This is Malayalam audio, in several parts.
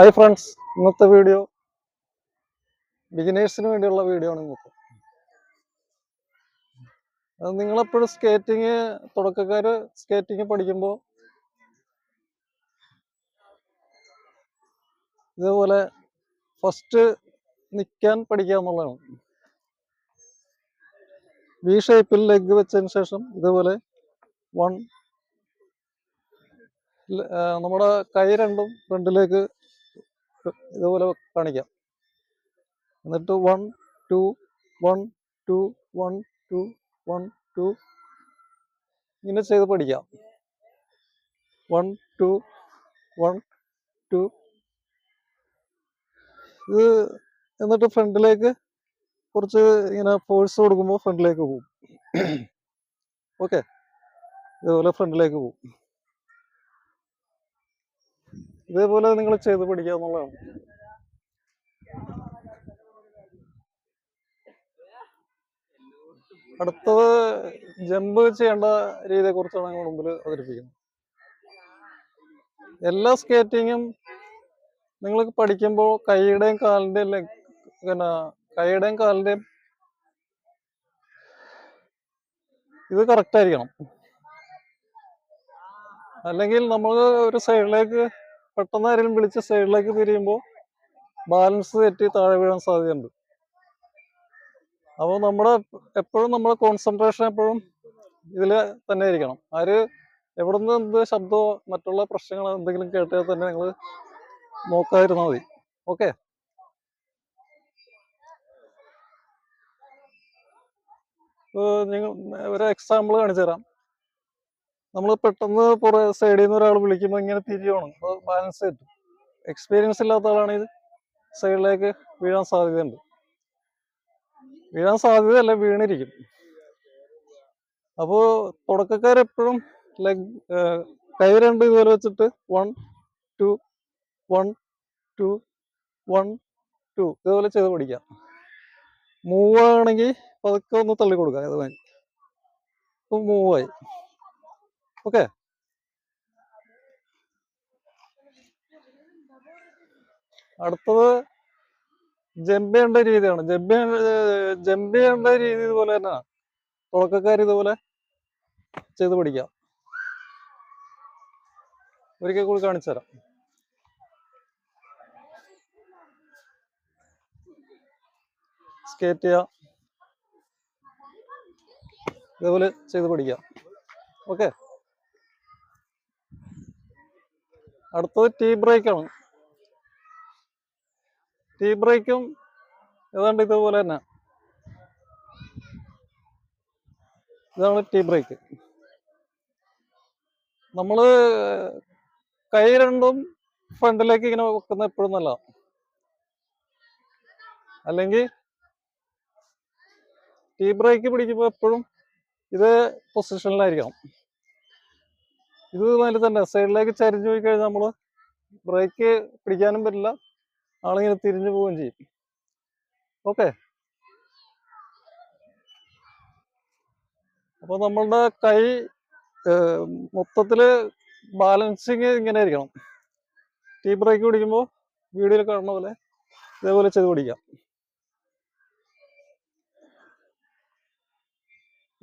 ഹായ് ഫ്രണ്ട്സ് ഇന്നത്തെ വീഡിയോ ബിഗിനേഴ്സിന് വേണ്ടിയുള്ള വീഡിയോ ആണ് ഇന്നത്തെ. നിങ്ങളെപ്പോഴും സ്കേറ്റിങ് തുടക്കക്കാർ സ്കേറ്റിങ് പഠിക്കുമ്പോൾ ഇതേപോലെ ഫസ്റ്റ് നിൽക്കാൻ പഠിക്കുക എന്നുള്ളതാണ്. വി ഷേപ്പിൽ ലെഗ് വെച്ചതിന് ശേഷം ഇതേപോലെ വൺ നമ്മുടെ കൈ രണ്ടും ഫ്രണ്ടിലേക്ക് ഇതുപോലെ കാണിക്കാം. എന്നിട്ട് one two one two one two one two ഇങ്ങനെ ചെയ്ത് പഠിക്കാം. വൺ ടു വൺ ടു ഇത് എന്നിട്ട് ഫ്രണ്ടിലേക്ക് കുറച്ച് ഇങ്ങനെ ഫോഴ്സ് കൊടുക്കുമ്പോൾ ഫ്രണ്ടിലേക്ക് പോകും ഓക്കെ ഇതുപോലെ ഫ്രണ്ടിലേക്ക് പോകും ഇതേപോലെ നിങ്ങൾ ചെയ്ത് പഠിക്കുക എന്നുള്ളതാണ്. അടുത്തത് ജമ്പ് ചെയ്യേണ്ട രീതിയെ കുറിച്ചാണ് ഞങ്ങൾ മുമ്പിൽ അവതരിപ്പിക്കുന്നത്. എല്ലാ സ്കേറ്റിങ്ങും നിങ്ങൾ പഠിക്കുമ്പോൾ കൈയുടെയും കാലിന്റെയും ലെഗ് പിന്നെ കൈയുടെയും കാലിന്റെയും ഇത് കറക്റ്റ് ആയിരിക്കണം. അല്ലെങ്കിൽ നമ്മൾ ഒരു സൈഡിലേക്ക് പെട്ടെന്ന് ആരെങ്കിലും വിളിച്ച് സൈഡിലേക്ക് തിരിയുമ്പോൾ ബാലൻസ് തെറ്റി താഴെ വീഴാൻ സാധ്യതയുണ്ട്. അപ്പോൾ നമ്മുടെ എപ്പോഴും നമ്മുടെ കോൺസെൻട്രേഷൻ എപ്പോഴും ഇതിൽ തന്നെ ആയിരിക്കണം ആര് എവിടെ നിന്ന് എന്ത് ശബ്ദമോ മറ്റുള്ള പ്രശ്നങ്ങൾ എന്തെങ്കിലും കേട്ടാൽ തന്നെ നിങ്ങൾ നോക്കാതിരുന്നാൽ മതി. ഓക്കെ? ഒരു എക്സാമ്പിൾ കാണിച്ചു തരാം നമ്മൾ പെട്ടെന്ന് പുറേ സൈഡിൽ നിന്ന് ഒരാൾ വിളിക്കുമ്പോൾ ഇങ്ങനെ തിരിയണം അപ്പോൾ ബാലൻസ് കിട്ടും. എക്സ്പീരിയൻസ് ഇല്ലാത്ത ആളാണെങ്കിൽ സൈഡിലേക്ക് വീഴാൻ സാധ്യതയുണ്ട്. വീഴാൻ സാധ്യതയല്ല വീണിരിക്കും. അപ്പോൾ തുടക്കക്കാരെപ്പോഴും ലെഗ് കൈ രണ്ട് ഇതുപോലെ വെച്ചിട്ട് one two one two one two ഇതുപോലെ ചെയ്ത് പഠിക്കാം മൂവ് ആണെങ്കിൽ പതുക്കെ ഒന്ന് തള്ളി കൊടുക്കാം ഇത് അപ്പോൾ മൂവായി ഓക്കെ അടുത്തത് ജമ്പ് ചെയ്യേണ്ട രീതിയാണ്. ജമ്പ് ജമ്പ് ചെയ്യേണ്ട രീതി ഇതുപോലെ തന്നെയാണ് തുടക്കക്കാർ ഇതുപോലെ ചെയ്ത് പഠിക്കാം. ഒരിക്കൽ കൂടി കാണിച്ചു തരാം. സ്കേറ്റ് ചെയ്യാം. ഇതേപോലെ ചെയ്ത് പഠിക്കാം. ഓക്കെ അടുത്തത് ടീ ബ്രേക്കാണ്. ടീ ബ്രേക്കും ഏതാണ്ട് ഇതുപോലെ തന്നെ. ഇതാണ് ടീ ബ്രേക്ക്. നമ്മൾ കൈ രണ്ടും ഫ്രണ്ടിലേക്ക് ഇങ്ങനെ വെക്കുന്ന എപ്പോഴും നല്ല അല്ലെങ്കിൽ ടീ ബ്രേക്ക് പിടിക്കുമ്പോൾ എപ്പോഴും ഇത് പൊസിഷനിലായിരിക്കണം. ഇത് നല്ല തന്നെ. സൈഡിലേക്ക് ചരിഞ്ഞു പോയി കഴിഞ്ഞാൽ നമ്മൾ ബ്രേക്ക് പിടിക്കാനും പറ്റില്ല. ആളിങ്ങനെ തിരിഞ്ഞു പോവുകയും ചെയ്യും. ഓക്കെ. അപ്പൊ നമ്മളുടെ കൈ മൊത്തത്തിൽ ബാലൻസിങ് ഇങ്ങനെ ആയിരിക്കണം ടീ ബ്രേക്ക് പിടിക്കുമ്പോൾ വീഡിയോയിൽ കാണുന്ന പോലെ ഇതേപോലെ ചെയ്ത് പിടിക്കാം.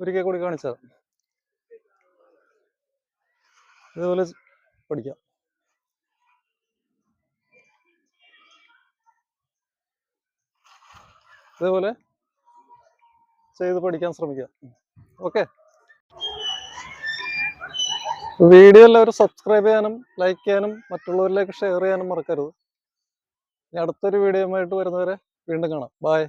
ഒരിക്കൽ കൂടി കാണിച്ചാൽ ഇതുപോലെ പഠിക്കാം. ഇതേപോലെ ചെയ്ത് പഠിക്കാൻ ശ്രമിക്കുക. ഓക്കെ. വീഡിയോ എല്ലാവരും സബ്സ്ക്രൈബ് ചെയ്യാനും ലൈക്ക് ചെയ്യാനും മറ്റുള്ളവരിലേക്ക് ഷെയർ ചെയ്യാനും മറക്കരുത്. ഇനി അടുത്തൊരു വീഡിയോയുമായിട്ട് വരുന്നവരെ വീണ്ടും കാണാം. ബായ്